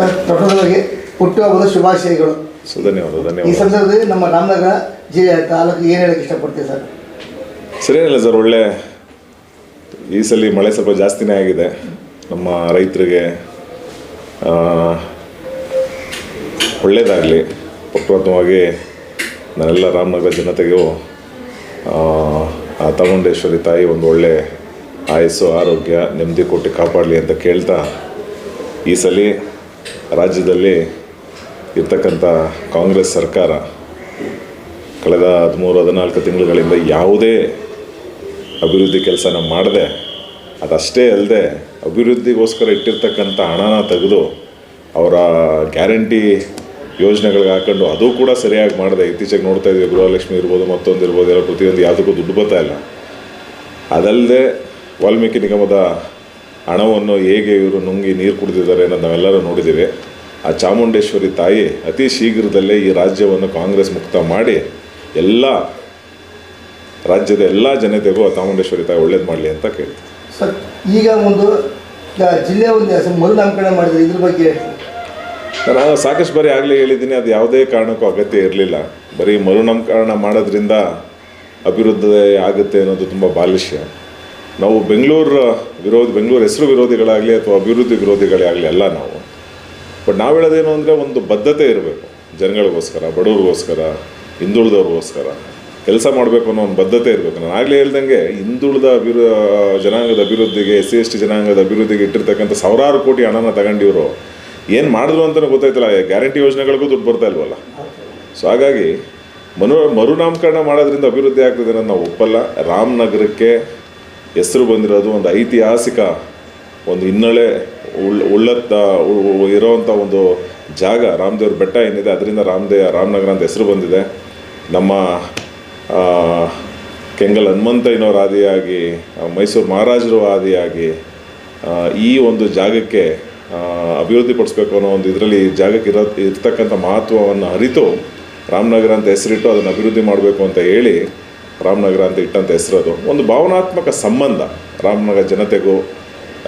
Sir ಪ್ರಥಮವಾಗಿ ಹುಟ್ಟುಹಬ್ಬದ ಶುಭಾಶಯಗಳು. ಸೊ ಧನ್ಯವಾದ. ಈ ಧನ್ಯವಾದ ಸಂದರ್ಭದಲ್ಲಿ ನಮ್ಮ ರಾಮನಗರ ಜಿಲ್ಲೆ ತಾಲೂಕು ಏನು ಹೇಳಕ್ಕೆ ಇಷ್ಟಪಡ್ತೀವಿ ಸರ್? ಸರಿಯಲ್ಲ ಸರ್ ಒಳ್ಳೆ ಈ ಸಲ ಮಳೆ ಸ್ವಲ್ಪ ಜಾಸ್ತಿನೇ ಆಗಿದೆ. ನಮ್ಮ ರೈತರಿಗೆ ಆ, ಒಳ್ಳೆಯದಾಗಲಿ ಪ್ರಪ್ರಥಮವಾಗಿ ನಾನೆಲ್ಲ ರಾಮನಗರ ಜನತೆಗೂ ಆ, ತಗೊಂಡೇಶ್ವರಿ ಚಾಮುಂಡೇಶ್ವರಿ ತಾಯಿ ಒಂದು ಒಳ್ಳೆ ಆಯಸ್ಸು ಆರೋಗ್ಯ ನೆಮ್ಮದಿ ಕೊಟ್ಟು ಕಾಪಾಡಲಿ ಅಂತ ಕೇಳ್ತಾ ಈ ಸಲ ರಾಜ್ಯದಲ್ಲಿ ಇರ್ತಕ್ಕಂಥ ಕಾಂಗ್ರೆಸ್ ಸರ್ಕಾರ ಕಳೆದ ಹದಿಮೂರು, ಹದಿನಾಲ್ಕು ತಿಂಗಳುಗಳಿಂದ ಯಾವುದೇ ಅಭಿವೃದ್ಧಿ ಕೆಲಸನ ಮಾಡದೆ, ಅದಷ್ಟೇ ಅಲ್ಲದೆ ಅಭಿವೃದ್ಧಿಗೋಸ್ಕರ ಇಟ್ಟಿರ್ತಕ್ಕಂಥ ಹಣನ ತೆಗೆದು ಅವರ ಗ್ಯಾರಂಟಿ ಯೋಜನೆಗಳಿಗೆ ಹಾಕೊಂಡು ಅದು ಕೂಡ ಸರಿಯಾಗಿ ಮಾಡಿದೆ, ಇತ್ತೀಚೆಗೆ ನೋಡ್ತಾ ಇದ್ದೀವಿ, ಗೃಹಲಕ್ಷ್ಮಿ ಇರ್ಬೋದು ಮತ್ತೊಂದು ಇರ್ಬೋದು ಎಲ್ಲ ಪ್ರತಿಯೊಂದು ಯಾವುದಕ್ಕೂ ದುಡ್ಡು ಬರ್ತಾ ಇಲ್ಲ. ಅದಲ್ಲದೆ ವಾಲ್ಮೀಕಿ ನಿಗಮದ ಹಣವನ್ನು ಹೇಗೆ ಇವರು ನುಂಗಿ ನೀರು ಕುಡಿದಿದ್ದಾರೆ ಅನ್ನೋದು ನಾವೆಲ್ಲರೂ ನೋಡಿದ್ದೀವಿ. ಆ ಚಾಮುಂಡೇಶ್ವರಿ ತಾಯಿ ಅತಿ ಶೀಘ್ರದಲ್ಲೇ ಈ ರಾಜ್ಯವನ್ನು ಕಾಂಗ್ರೆಸ್ ಮುಕ್ತ ಮಾಡಿ ಎಲ್ಲ ರಾಜ್ಯದ ಎಲ್ಲ ಜನತೆಗೂ ಆ ಚಾಮುಂಡೇಶ್ವರಿ ತಾಯಿ ಒಳ್ಳೇದು ಮಾಡಲಿ ಅಂತ ಕೇಳ್ತೀನಿ ಸರ್ ಈಗ ಒಂದು ಜಿಲ್ಲೆ ಒಂದು ಮರುನಾಮಕರಣ ಮಾಡಿದ್ರೆ ಇದ್ರ ಬಗ್ಗೆ ಸರ್ ನಾನು ಸಾಕಷ್ಟು ಬಾರಿ ಆಗಲೇ ಹೇಳಿದ್ದೀನಿ ಅದು ಯಾವುದೇ ಕಾರಣಕ್ಕೂ ಅಗತ್ಯ ಇರಲಿಲ್ಲ. ಬರೀ ಮರುನಾಮಕರಣ ಮಾಡೋದ್ರಿಂದ ಅಭಿವೃದ್ಧಿ ಆಗುತ್ತೆ ಅನ್ನೋದು ತುಂಬ ಬಾಲಿಷ್ಯ. ನಾವು ಬೆಂಗಳೂರು ವಿರೋಧಿ, ಬೆಂಗಳೂರು ಹೆಸರು ವಿರೋಧಿಗಳಾಗಲಿ ಅಥವಾ ಅಭಿವೃದ್ಧಿ ವಿರೋಧಿಗಳೇ ಆಗಲಿ ಅಲ್ಲ ನಾವು. ಬಟ್ ನಾವು ಹೇಳೋದೇನು ಅಂದರೆ ಒಂದು ಬದ್ಧತೆ ಇರಬೇಕು. ಜನಗಳಿಗೋಸ್ಕರ, ಬಡವ್ರಿಗೋಸ್ಕರ, ಹಿಂದುಳಿದವ್ರಿಗೋಸ್ಕರ ಕೆಲಸ ಮಾಡಬೇಕು ಅನ್ನೋ ಒಂದು ಬದ್ಧತೆ ಇರಬೇಕು. ನಾನು ಆಗಲೇ ಹೇಳ್ದಂಗೆ ಹಿಂದುಳಿದ ಅಭಿವೃ ಜನಾಂಗದ ಅಭಿವೃದ್ಧಿಗೆ, ಎಸ್ ಸಿ, ಎಸ್ ಟಿ ಜನಾಂಗದ ಅಭಿವೃದ್ಧಿಗೆ ಇಟ್ಟಿರ್ತಕ್ಕಂಥ ಸಾವಿರಾರು ಕೋಟಿ ಹಣನ ತಗೊಂಡಿವರು. ಏನು ಮಾಡಿದ್ರು ಅಂತಲೂ ಗೊತ್ತಾಯ್ತಲ್ಲ ಗ್ಯಾರಂಟಿ ಯೋಜನೆಗಳಿಗೂ ದುಡ್ಡು ಬರ್ತಾ ಇಲ್ವಲ್ಲ? ಸೊ ಹಾಗಾಗಿ ಮನು, ಮರುನಾಮಕರಣ ಮಾಡೋದ್ರಿಂದ ಅಭಿವೃದ್ಧಿ ಆಗ್ತದೆ ಅನ್ನೋದು ನಾವು ಒಪ್ಪಲ್ಲ. ರಾಮನಗರಕ್ಕೆ ಹೆಸರು ಬಂದಿರೋದು ಒಂದು ಐತಿಹಾಸಿಕ ಒಂದು ಹಿನ್ನೆಲೆ ಉಳ್, ಉಳ್ಳತ್ತ ಇರೋವಂಥ ಒಂದು ಜಾಗ. ರಾಮದೇವ್ರ ಬೆಟ್ಟ ಏನಿದೆ, ಅದರಿಂದ ರಾಮದೇ ರಾಮನಗರ ಅಂತ ಹೆಸರು ಬಂದಿದೆ. ನಮ್ಮ ಕೆಂಗಲ್ ಹನುಮಂತಯ್ಯನವ್ರ ಆದಿಯಾಗಿ ಮೈಸೂರು ಮಹಾರಾಜರು ಆದಿಯಾಗಿ ಈ ಒಂದು ಜಾಗಕ್ಕೆ ಅಭಿವೃದ್ಧಿ ಅಭಿವೃದ್ಧಿಪಡಿಸ್ಬೇಕು ಅನ್ನೋ ಒಂದು ಇದರಲ್ಲಿ ಜಾಗಕ್ಕೆ ಇರೋ, ಇರ್ತಕ್ಕಂಥ ಮಹತ್ವವನ್ನು ಅರಿತು ರಾಮನಗರ ಅಂತ ಹೆಸರಿಟ್ಟು ಅದನ್ನು ಅಭಿವೃದ್ಧಿ ಮಾಡಬೇಕು ಅಂತ ಹೇಳಿ ರಾಮನಗರ ಅಂತ ಇಟ್ಟಂಥ ಅದು ಒಂದು ಭಾವನಾತ್ಮಕ ಸಂಬಂಧ ರಾಮನಗರ ಜನತೆಗೂ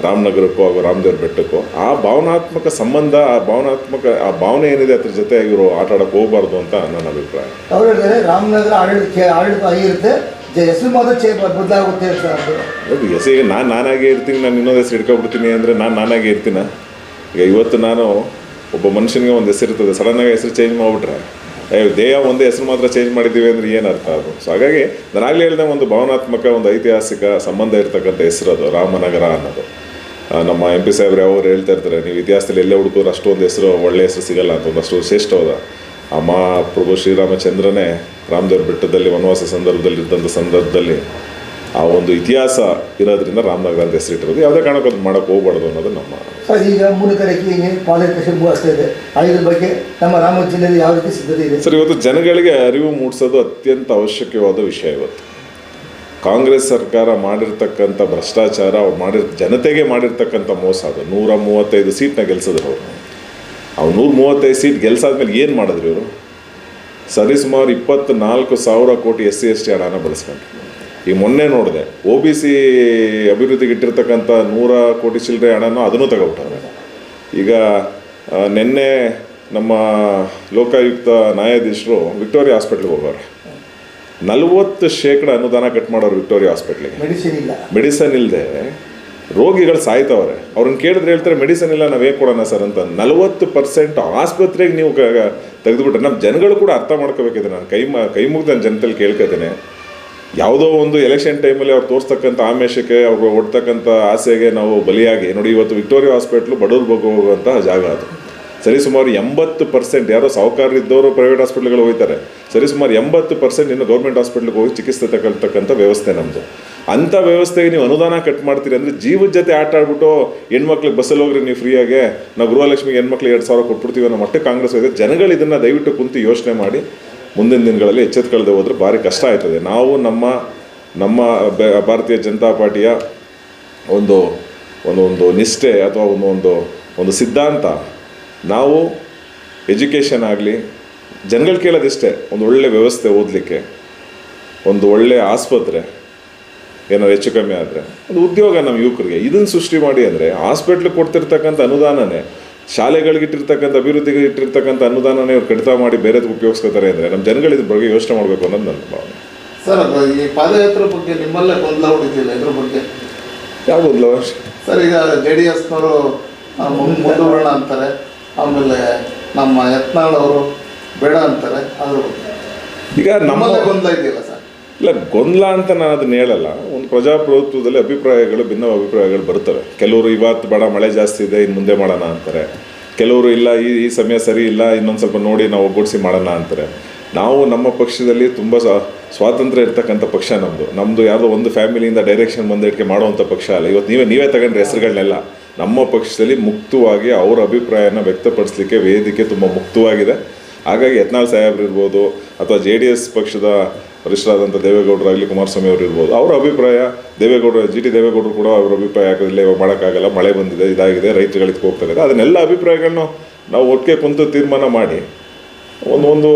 ರಾಮನಗರಕ್ಕೂ ಹಾಗೂ ರಾಮದೇವ್ರ ಬೆಟ್ಟಕ್ಕೂ. ಆ ಭಾವನಾತ್ಮಕ ಸಂಬಂಧ ಆ ಭಾವನಾತ್ಮಕ ಆ ಭಾವನೆ ಏನಿದೆ ಅದ್ರ ಜೊತೆ ಇವರು ಆಟ ಆಡೋಕೆ ಹೋಗಬಾರ್ದು ಅಂತ ನನ್ನ ಅಭಿಪ್ರಾಯ. ಅವ್ರು ಹೇಳ್ತಾರೆ ರಾಮನಗರ ಆಡಳಿತ ಆಡಳಿತ ಆಗಿರುತ್ತೆ ಹೆಸರು ಮಾತ್ರ ಚೇ ಬದಲಾಗುತ್ತೆ ಸರ್ ಅದು ಹೌದು ಎಸ್ ಈಗ ನಾನು ನಾನಾಗೇ ಇರ್ತೀನಿ ನಾನು ಇನ್ನೊಂದು ಹೆಸರು ಇಟ್ಕೊಬಿಡ್ತೀನಿ ಅಂದರೆ ನಾನು ನಾನಾಗೇ ಇರ್ತೀನ? ಈಗ ಇವತ್ತು ನಾನು ಒಬ್ಬ ಮನುಷ್ಯನಿಗೆ ಒಂದು ಹೆಸರು ಇರ್ತದೆ ಸಡನ್ನಾಗಿ ಹೆಸರು ಚೇಂಜ್ ಮಾಡಿಬಿಟ್ರೆ. ದೇಹ ಒಂದೇ ಹೆಸರು ಮಾತ್ರ ಚೇಂಜ್ ಮಾಡಿದ್ದೀವಿ ಅಂದರೆ ಏನು ಅರ್ಥ ಅದು? ಸೊ ಹಾಗಾಗಿ ನಾನು ಆಗಲೇ ಹೇಳಿದೆ ಒಂದು ಭಾವನಾತ್ಮಕ, ಒಂದು ಐತಿಹಾಸಿಕ ಸಂಬಂಧ ಇರತಕ್ಕಂಥ ಹೆಸರು ಅದು, ರಾಮನಗರ ಅನ್ನೋದು. ನಮ್ಮ ಎಂ ಪಿ ಸಾಹೇಬ್ರೆ ಅವರು ಹೇಳ್ತಾ ಇರ್ತಾರೆ, ನೀವು ಇತಿಹಾಸದಲ್ಲಿ ಎಲ್ಲೇ ಹುಡುಕೋರು ಅಷ್ಟೊಂದು ಹೆಸರು ಒಳ್ಳೆಯ ಹೆಸರು ಸಿಗಲ್ಲ ಅಂತ, ಒಂದಷ್ಟು ಶ್ರೇಷ್ಠವಾದ. ಅಮ್ಮ ಪ್ರಭು ಶ್ರೀರಾಮಚಂದ್ರನೇ ರಾಮದೇವ್ರ ಬೆಟ್ಟದಲ್ಲಿ ವನವಾಸ ಸಂದರ್ಭದಲ್ಲಿ ಇದ್ದಂಥ ಸಂದರ್ಭದಲ್ಲಿ ಆ ಒಂದು ಇತಿಹಾಸ ಇರೋದ್ರಿಂದ ರಾಮನಗರ ಅಂತ ಹೆಸರಿಟ್ಟಿರೋದು ಯಾವುದೇ ಕಾರಣಕ್ಕೂ ಅದು ಮಾಡೋಕ್ಕೆ ಹೋಗ್ಬಾರ್ದು ಅನ್ನೋದು ನಮ್ಮ ಸರ್ ಈಗ ಹಿಂಗೆ ಪಾದಯಾತ್ರೆ ಮೂಡಿಸ್ತಾ ಇದೆ. ಬಗ್ಗೆ ನಮ್ಮ ರಾಮ ಜಿಲ್ಲೆಯಲ್ಲಿ ಯಾವ ರೀತಿ ಸಿದ್ಧತೆ ಇದೆ? ಸರ್ ಇವತ್ತು ಜನಗಳಿಗೆ ಅರಿವು ಮೂಡಿಸೋದು ಅತ್ಯಂತ ಅವಶ್ಯಕವಾದ ವಿಷಯ ಇವತ್ತು. ಕಾಂಗ್ರೆಸ್ ಸರ್ಕಾರ ಮಾಡಿರ್ತಕ್ಕಂಥ ಭ್ರಷ್ಟಾಚಾರ ಅವ್ರು ಮಾಡಿ ಜನತೆಗೆ ಮಾಡಿರ್ತಕ್ಕಂಥ ಮೋಸ ಅದು. ನೂರ ಮೂವತ್ತೈದು ಸೀಟ್ನ ಗೆಲ್ಸಿದ್ರು ಅವರು. ಅವ್ರು ನೂರ ಮೂವತ್ತೈದು ಸೀಟ್ ಗೆಲ್ಸಾದ್ಮೇಲೆ ಏನು ಮಾಡಿದ್ರು ಇವರು? ಸರಿಸುಮಾರು ಇಪ್ಪತ್ನಾಲ್ಕು ಸಾವಿರ ಕೋಟಿ ಎಸ್ ಸಿ ಎಸ್ ಟಿ ಹಣನ ಬಳಸ್ಕೊಂಡ್ರು. ಈಗ ಮೊನ್ನೆ ನೋಡಿದೆ ಒ ಬಿ ಸಿ ಅಭಿವೃದ್ಧಿಗೆ ಇಟ್ಟಿರ್ತಕ್ಕಂಥ ನೂರ ಕೋಟಿ ಚಿಲ್ಲರೆ ಹಣನ ಅದನ್ನು ತಗೊಬಿಟ್ಟವ್ರೆ ಈಗ ನಿನ್ನೆ ನಮ್ಮ ಲೋಕಾಯುಕ್ತ ನ್ಯಾಯಾಧೀಶರು ವಿಕ್ಟೋರಿಯಾ ಹಾಸ್ಪಿಟ್ಲಿಗೆ ಹೋಗೋರು. ನಲವತ್ತು ಶೇಕಡ ಅನುದಾನ ಕಟ್ ಮಾಡೋರು ವಿಕ್ಟೋರಿಯಾ ಹಾಸ್ಪಿಟ್ಲಿಗೆ. ಮೆಡಿಸಿನ್ ಇಲ್ಲ. ಮೆಡಿಸನ್ ಇಲ್ಲದೆ ರೋಗಿಗಳು ಸಾಯ್ತವ್ರೆ. ಅವ್ರನ್ನ ಕೇಳಿದ್ರೆ ಹೇಳ್ತಾರೆ ಮೆಡಿಸನ್ ಇಲ್ಲ ನಾವು ಹೇಗೆ ಕೊಡೋಣ ಸರ್ ಅಂತ. ನಲವತ್ತು ಪರ್ಸೆಂಟ್ ಆಸ್ಪತ್ರೆಗೆ ನೀವು ತೆಗೆದುಬಿಟ್ರೆ ನಮ್ಮ ಜನಗಳು ಕೂಡ ಅರ್ಥ ಮಾಡ್ಕೋಬೇಕಿದೆ. ನಾನು ಕೈ ಮ ಕೈ ಮುಗ್ದು ನಾನು ಜನತಲ್ಲಿ ಕೇಳ್ಕೊತೇನೆ. ಯಾವುದೋ ಒಂದು ಎಲೆಕ್ಷನ್ ಟೈಮಲ್ಲಿ ಅವ್ರು ತೋರಿಸ್ತಕ್ಕಂಥ ಆಮೇಶಕ್ಕೆ ಅವ್ರು ಹೊಡ್ತಕ್ಕಂಥ ಆಸೆಗೆ ನಾವು ಬಲಿಯಾಗಿ, ನೋಡಿ ಇವತ್ತು ವಿಕ್ಟೋರಿಯಾ ಹಾಸ್ಪಿಟ್ಲು ಬಡವ್ರು ಬಗ್ಗೆ ಹೋಗುವಂತಹ ಜಾಗ ಅದು. ಸರಿಸುಮಾರು ಎಂಬತ್ತು ಪರ್ಸೆಂಟ್ ಯಾರೋ ಸಾಹುಕಾರರಿದ್ದವರು ಪ್ರೈವೇಟ್ ಹಾಸ್ಪಿಟ್ಲ್ಗಳು ಹೋಗ್ತಾರೆ. ಸರಿಸುಮಾರು ಎಂಬತ್ತು ಪರ್ಸೆಂಟ್ ಇನ್ನು ಗೌರ್ಮೆಂಟ್ ಹಾಸ್ಪಿಟ್ಲಿಗೆ ಹೋಗಿ ಚಿಕಿತ್ಸೆ ತಗೊಳ್ತಕ್ಕಂಥ ವ್ಯವಸ್ಥೆ ನಮ್ಮದು ಅಂಥ ವ್ಯವಸ್ಥೆಗೆ ನೀವು ಅನುದಾನ ಕಟ್ ಮಾಡ್ತೀರಿ ಅಂದರೆ ಜೀವದ ಜೊತೆ ಆಟ ಆಡ್ಬಿಟ್ಟು ಹೆಣ್ಮಕ್ಳಿಗೆ ಬಸ್ಸಲ್ಲಿ ಹೋಗ್ರಿ ನೀವು ಫ್ರೀಯಾಗೆ ನಾವು ಗೃಹಲಕ್ಷ್ಮಿಗೆ ಹೆಣ್ಮಕ್ಳಿಗೆ ಎರಡು ಸಾವಿರ ಕೊಟ್ಬಿಡ್ತೀವಿ ಅನ್ನೋ ಮಟ್ಟಕ್ಕೆ ಕಾಂಗ್ರೆಸ್ ಇದೆ. ಜನಗಳು ಇದನ್ನು ದಯವಿಟ್ಟು ಕುಂತು ಯೋಚನೆ ಮಾಡಿ. ಮುಂದಿನ ದಿನಗಳಲ್ಲಿ ಎಚ್ಚೆತ್ಕೊಳ್ಳದೆ ಹೋದರೆ ಭಾರಿ ಕಷ್ಟ ಆಯ್ತದೆ. ನಾವು ನಮ್ಮ ನಮ್ಮ ಭಾರತೀಯ ಜನತಾ ಪಾರ್ಟಿಯ ಒಂದು ಒಂದು ಒಂದು ನಿಷ್ಠೆ ಅಥವಾ ಒಂದು ಒಂದು ಒಂದು ಸಿದ್ಧಾಂತ. ನಾವು ಎಜುಕೇಷನ್ ಆಗಲಿ, ಜನಗಳು ಕೇಳೋದಿಷ್ಟೇ, ಒಂದು ಒಳ್ಳೆ ವ್ಯವಸ್ಥೆ ಓದಲಿಕ್ಕೆ, ಒಂದು ಒಳ್ಳೆ ಆಸ್ಪತ್ರೆ ಏನಾದ್ರು ಹೆಚ್ಚು ಕಮ್ಮಿ ಆದರೆ ಒಂದು ಉದ್ಯೋಗ ನಮ್ಮ ಯುವಕರಿಗೆ. ಇದನ್ನು ಸೃಷ್ಟಿ ಮಾಡಿ ಅಂದರೆ ಹಾಸ್ಪಿಟ್ಲಿಗೆ ಕೊಡ್ತಿರ್ತಕ್ಕಂಥ ಅನುದಾನನೇ ಶಾಲೆಗಳಿಗೆ ಇಟ್ಟಿರ್ತಕ್ಕಂಥ ಅಭಿವೃದ್ಧಿಗೆ ಇಟ್ಟಿರ್ತಕ್ಕಂಥ ಅನುದಾನನೇ ಇವ್ರು ಕಡಿತ ಮಾಡಿ ಬೇರೆದಕ್ಕೆ ಉಪಯೋಗಿಸ್ಕೋತಾರೆ ಅಂದರೆ ನಮ್ಮ ಜನಗಳು ಇದ್ರ ಬಗ್ಗೆ ಯೋಚನೆ ಮಾಡಬೇಕು ಅನ್ನೋದು ನನ್ನ ಭಾವನೆ. ಸರ್ ಅದು ಈ ಪಾದಯಾತ್ರೆ ಬಗ್ಗೆ ನಿಮ್ಮಲ್ಲೇ ಗೊಂದಲ ಹೊಡಿತಿಲ್ಲ ಇದ್ರ ಬಗ್ಗೆ? ಯಾವುದಿಲ್ಲ ಸರ್ ಈಗ ಜೆ ಡಿ ಎಸ್ನವರು ಮುಂದೂಡೋಣ ಅಂತಾರೆ. ಆಮೇಲೆ ನಮ್ಮ ಯತ್ನಾಳ್ ಅವರು ಬೇಡ ಅಂತಾರೆ. ಅದ್ರ ಬಗ್ಗೆ. ಈಗ ನಮ್ಮ ನಮ್ಮಲ್ಲೇ ಗೊಂದಲ ಇದೆಯಲ್ಲ ಸರ್? ಇಲ್ಲ, ಗೊಂದಲ ಅಂತ ನಾನು ಅದನ್ನ ಹೇಳಲ್ಲ. ಒಂದು ಪ್ರಜಾಪ್ರಭುತ್ವದಲ್ಲಿ ಅಭಿಪ್ರಾಯಗಳು ಭಿನ್ನ ಅಭಿಪ್ರಾಯಗಳು ಬರ್ತವೆ. ಕೆಲವರು ಇವತ್ತು ಬೇಡ, ಮಳೆ ಜಾಸ್ತಿ ಇದೆ ಇನ್ನು ಮುಂದೆ ಮಾಡೋಣ ಅಂತಾರೆ. ಕೆಲವರು ಇಲ್ಲ, ಈ ಈ ಸಮಯ ಸರಿ ಇಲ್ಲ, ಇನ್ನೊಂದು ಸ್ವಲ್ಪ ನೋಡಿ ನಾವು ಒಗ್ಗೂಡಿಸಿ ಮಾಡೋಣ ಅಂತಾರೆ. ನಾವು ನಮ್ಮ ಪಕ್ಷದಲ್ಲಿ ತುಂಬ ಸ್ವಾತಂತ್ರ್ಯ ಇರ್ತಕ್ಕಂಥ ಪಕ್ಷ ನಮ್ಮದು ನಮ್ಮದು ಯಾವುದೋ ಒಂದು ಫ್ಯಾಮಿಲಿಯಿಂದ ಡೈರೆಕ್ಷನ್ ಬಂದಿದ್ದಕ್ಕೆ ಮಾಡುವಂಥ ಪಕ್ಷ ಅಲ್ಲ. ಇವತ್ತು ನೀವೇ ನೀವೇ ತಗೊಂಡ್ರೆ ಹೆಸರುಗಳನ್ನೆಲ್ಲ ನಮ್ಮ ಪಕ್ಷದಲ್ಲಿ ಮುಕ್ತವಾಗಿ ಅವರ ಅಭಿಪ್ರಾಯನ ವ್ಯಕ್ತಪಡಿಸಲಿಕ್ಕೆ ವೇದಿಕೆ ತುಂಬ ಮುಕ್ತವಾಗಿದೆ. ಹಾಗಾಗಿ ಯತ್ನಾಳ್ ಸಾಹೇಬ್ರು ಇರ್ಬೋದು, ಅಥವಾ ಜೆ ಡಿ ಎಸ್ ಪಕ್ಷದ ವರಿಷ್ಠರಾದಂಥ ದೇವೇಗೌಡರಾಗಲಿ ಕುಮಾರಸ್ವಾಮಿ ಅವರು ಇರ್ಬೋದು. ಅವರ ಅಭಿಪ್ರಾಯ ದೇವೇಗೌಡರು ಜಿ ಟಿ ದೇವೇಗೌಡರು ಕೂಡ ಅವರ ಅಭಿಪ್ರಾಯ ಯಾಕಂದರೆ ಇವಾಗ ಮಾಡೋಕ್ಕಾಗಲ್ಲ ಮಳೆ ಬಂದಿದೆ ಇದಾಗಿದೆ ರೈತರುಗಳಿಗೆ ಹೋಗ್ತಾ ಇದೆ ಅದನ್ನೆಲ್ಲ ಅಭಿಪ್ರಾಯಗಳನ್ನು ನಾವು ಒಟ್ಟಿಗೆ ಕುಂತು ತೀರ್ಮಾನ ಮಾಡಿ ಒಂದು ಒಂದು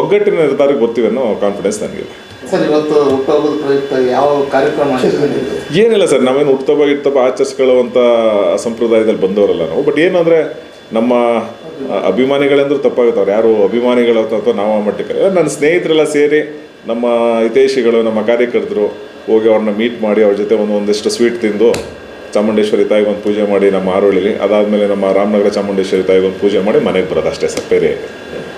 ಒಗ್ಗಟ್ಟಿನ ನಿರ್ಧಾರಕ್ಕೆ ಬರ್ತೀವಿ ಅನ್ನೋ ಕಾನ್ಫಿಡೆನ್ಸ್ ನನಗಿದೆ. ಸರ್ ಇವತ್ತು ಹುಟ್ಟುಹಬ್ಬದ ಪ್ರಯುಕ್ತ ಯಾವ ಕಾರ್ಯಕ್ರಮ ಹಮ್ಮಿಕೊಂಡಿದ್ದೀರಿ? ಏನಿಲ್ಲ ಸರ್ ನಾವೇನು ಹುಟ್ಟುತ್ತಬ್ಬ ಇಡ್ತಬ್ಬ ಆಚರಿಸ್ಕೊಳ್ಳುವಂಥ ಸಂಪ್ರದಾಯದಲ್ಲಿ ಬಂದವರಲ್ಲ ನಾವು. ಬಟ್ ಏನಂದರೆ ನಮ್ಮ ಅಭಿಮಾನಿಗಳೆಂದ್ರೂ ತಪ್ಪಾಗುತ್ತೆ. ಅವ್ರು ಯಾರು ಅಭಿಮಾನಿಗಳು ಅಥವಾ ನಾವು ಮಟ್ಟಕ್ಕೆ ನನ್ನ ಸ್ನೇಹಿತರೆಲ್ಲ ಸೇರಿ ನಮ್ಮ ಹಿತೈಷಿಗಳು, ನಮ್ಮ ಕಾರ್ಯಕರ್ತರು ಹೋಗಿ ಅವ್ರನ್ನ ಮೀಟ್ ಮಾಡಿ ಅವ್ರ ಜೊತೆ ಒಂದು ಒಂದಿಷ್ಟು ಸ್ವೀಟ್ ತಿಂದು ಚಾಮುಂಡೇಶ್ವರಿ ತಾಯಿಗೆ ಒಂದು ಪೂಜೆ ಮಾಡಿ ನಮ್ಮ ಆರೋಳಿಲಿ ಅದಾದಮೇಲೆ ನಮ್ಮ ರಾಮನಗರ ಚಾಮುಂಡೇಶ್ವರಿ ತಾಯಿಗೆ ಒಂದು ಪೂಜೆ ಮಾಡಿ ಮನೆಗೆ ಬರೋದು ಅಷ್ಟೇ ಸರ್, ಬೇರೆ